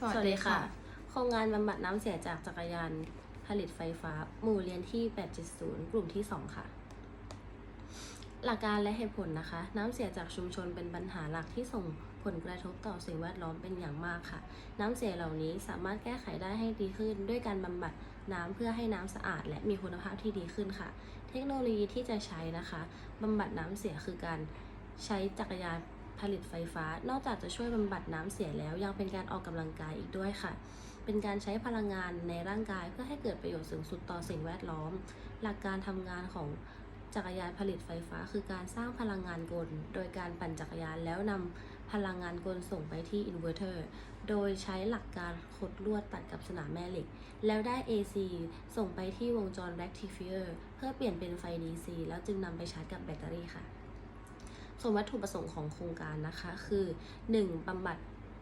สวัสดีค่ะค่ะ โครงงานบำบัดน้ำเสียจากจักรยานผลิตไฟฟ้า หมู่เรียนที่ 870 กลุ่มที่ 2 ค่ะ หลักการและเหตุผลนะคะ น้ำเสียจากชุมชนเป็นปัญหาหลักที่ส่งผลกระทบต่อสิ่งแวดล้อมเป็นอย่างมากค่ะ น้ำเสียเหล่านี้สามารถแก้ไขได้ให้ดีขึ้น ด้วยการบำบัดน้ำเพื่อให้น้ำสะอาด และมีคุณภาพที่ดีขึ้นค่ะ เทคโนโลยีที่จะใช้นะคะบำบัดน้ำเสียคือการใช้จักรยาน ผลิตไฟฟ้า นอกจากจะช่วยบำบัดน้ำเสียแล้ว ยังเป็นการออกกำลังกายอีกด้วยค่ะ เป็นการใช้พลังงานในร่างกายเพื่อให้เกิดประโยชน์สูงสุดต่อสิ่งแวดล้อม หลักการทำงานของจักรยานผลิตไฟฟ้า คือการสร้างพลังงานกล โดยการปั่นจักรยานแล้วนำพลังงานกลส่งไปที่อินเวอร์เตอร์ โดยใช้หลักการขดลวดตัดกับสนามแม่เหล็ก แล้วได้ AC ส่งไปที่วงจร rectifier เพื่อเปลี่ยนเป็นไฟ DC แล้วจึงนำไปชาร์จกับแบตเตอรี่ค่ะ ส่วนวัตถุประสงค์ของโครงการนะคะ คือ 1. บำบัด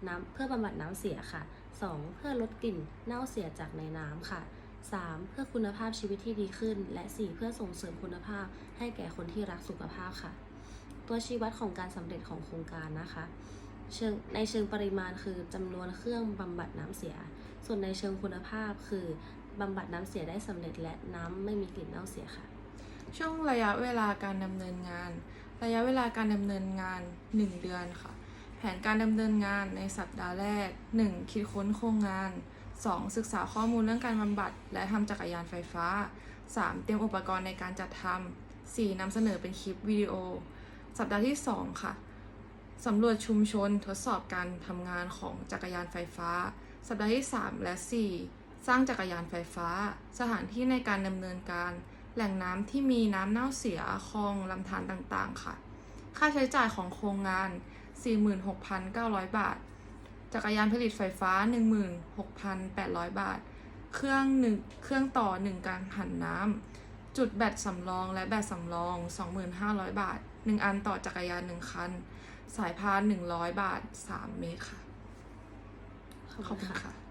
น้ำเพื่อบำบัดน้ำเสียค่ะ 2. เพื่อลดกลิ่นเน่าเสียจากในน้ำค่ะ 3. เพื่อคุณภาพชีวิตที่ดีขึ้น และ 4. เพื่อส่งเสริมคุณภาพให้แก่คนที่รักสุขภาพค่ะ ตัวชี้วัดของการสำเร็จของโครงการนะคะเชิงในเชิงปริมาณคือจำนวนเครื่องบำบัดน้ำเสีย ส่วนในเชิงคุณภาพคือบำบัดน้ำเสียได้สำเร็จและน้ำไม่มีกลิ่นเน่าเสียค่ะ ช่วงระยะเวลาการดำเนินงาน ระยะเวลาการดำเนินงาน 1 เดือนค่ะ แผนการดำเนินงานในสัปดาห์แรก 1. คิดค้นโครงงาน 2. ศึกษาข้อมูลเรื่องการบำบัด และทำจักรยานไฟฟ้า 3. เตรียมอุปกรณ์ในการจัดทำ 4. นำเสนอเป็นคลิปวิดีโอ สัปดาห์ที่ 2 ค่ะสำรวจชุมชนทดสอบการทำงานของจักรยานไฟฟ้า สัปดาห์ที่ 3 และ 4 สร้างจักรยานไฟฟ้า สถานที่ในการดำเนินการ แหล่งน้ำที่มีน้ำเน่าเสียคลองลำธารต่างๆ ค่ะ ค่าใช้จ่ายของโครงงาน 46,900 บาท จักรยานผลิตไฟฟ้า 16,800 บาท เครื่องหนึ่งเครื่องต่อ 1 การผันน้ำ จุดแบตสำรองและแบตสำรอง 2,500 บาท 1 อันต่อจักรยาน 1 คัน สายพาน 100 บาท 3 เมตรค่ะ ขอบคุณค่ะ